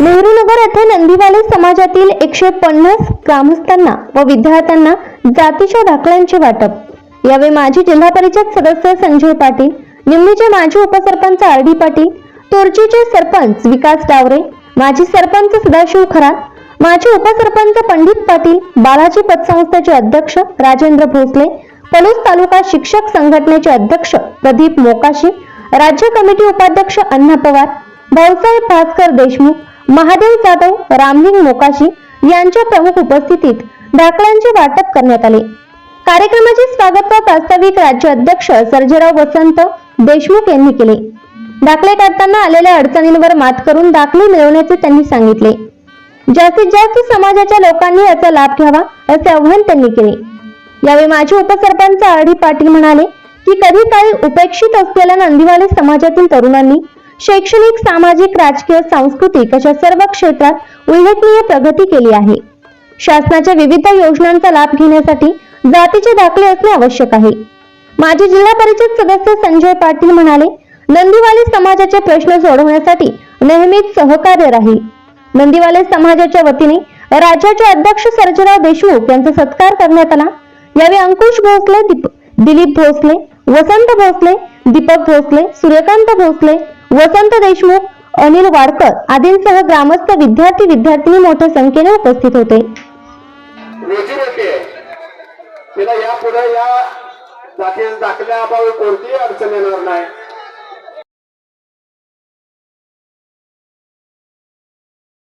नेहरूनगर येथे नंदीवाले समाजातील एकशे पन्नास ग्रामस्थांना व विद्यार्थ्यांना जातीच्या दाखल्यांचे वाटप. यावेळी माजी जिल्हा परिषद सदस्य संजय पाटील निमणीचे माजी उपसरपंच आर डी पाटील तोरचीचे सरपंच विकास डावरे माजी सरपंच सदाशिव खरात माजी उपसरपंच पंडित पाटील बालाजी पतसंस्थेचे अध्यक्ष राजेंद्र भोसले पलूस तालुका शिक्षक संघटनेचे अध्यक्ष प्रदीप मोकाशी राज्य कमिटी उपाध्यक्ष अण्णा पवार भाऊसाहेब भास्कर देशमुख महादेव जाधव रामलिंग मोकाशी यांच्या प्रमुख उपस्थितीत दाखल्यांचे वाटप करण्यात आले. कार्यक्रमाचे स्वागत व प्रास्ताविक राज्य अध्यक्ष सर्जेराव वसंत देशमुख यांनी केले. दाखले काढताना आलेल्या अडचणींवर मात करून दाखले मिळवण्याचे त्यांनी सांगितले. जास्तीत जास्त समाजाच्या लोकांनी याचा लाभ घ्यावा असे आव्हान त्यांनी केले. यावेळी माजी उपसरपंच आर पाटील म्हणाले की कधी काळी उपेक्षित असलेल्या नंदीवाले समाजातील तरुणांनी शैक्षणिक सामाजिक राजकीय सांस्कृतिक अशा सर्व क्षेत्रात उल्लेखनीय प्रगती केली आहे. शासनाच्या विविध योजनांचा लाभ घेण्यासाठी जातीचे दाखले असणे आवश्यक आहे. माजी जिल्हा परिषद सदस्य संजय पाटील म्हणाले नंदीवाले समाजाचे प्रश्न सोडवण्यासाठी नेहमीच सहकार्य राहील. नंदीवाले समाजाच्या वतीने राज्याचे अध्यक्ष सर्जराव देशमुख यांचा सत्कार करण्यात आला. यावेळी अंकुश भोसले दिलीप भोसले वसंत भोसले दीपक भोसले सूर्यकांत भोसले वसंत देशमुख अनिल वाडकर आदींसह ग्रामस्थ विद्यार्थी विद्यार्थिनी मोठ्या संख्येने उपस्थित होते. रोजीरोटी आहे तिला यापुढे या जाती दाखल्या कोणतीही अडचण येणार नाही.